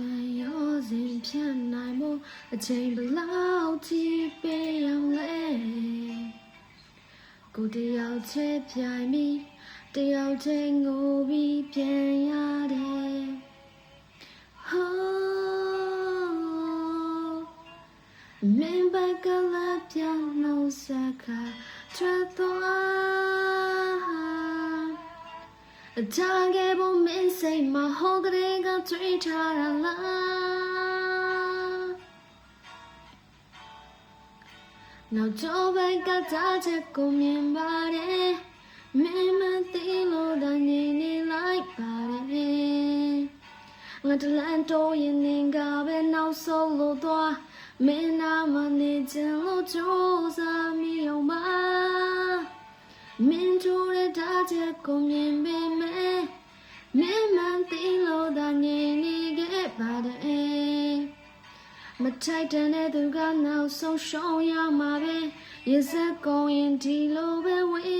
ကန်ရောစဉ်ဖြတ်နိုင်မှုအချိန်ဘလောက်ကြီးပေးအောင်လဲကိုတယောက်ချဲပြိုင်ပြီးတယောက်ချင်းငိုပြီးပြန်ရတယ်ဟောမင်းဘက်ကလာပြောင်းလို့စကားထွက်သွား အကြခဲ့ဖို့မင်းစိတ်မှာဟောကလေးကတွေ့ထားတာလားနောက်ကျော်ဘက်ကကြားချက်ကိုမြင်ပါတယ်မင်းမသိလို့တန်နေနေလိုက်ပါတယ်ငါတလန်တော့ရင်နေကပဲနောက်ဆုံးလို့သွားမင်းနာမနေချင်လို့ကြိုးစားမိအောင်ပါမင်း တို့ရဲ့တားချက်ကိုမြင်ပေမဲ့မင်းမသိလို့တန်နေနေခဲ့ပါတယ်မထိုက်တဲ့သူကနောက်ဆုံးရှုံးရမှာပဲရေစက်ကုန်ရင်ဒီလိုပဲဝေးကြရ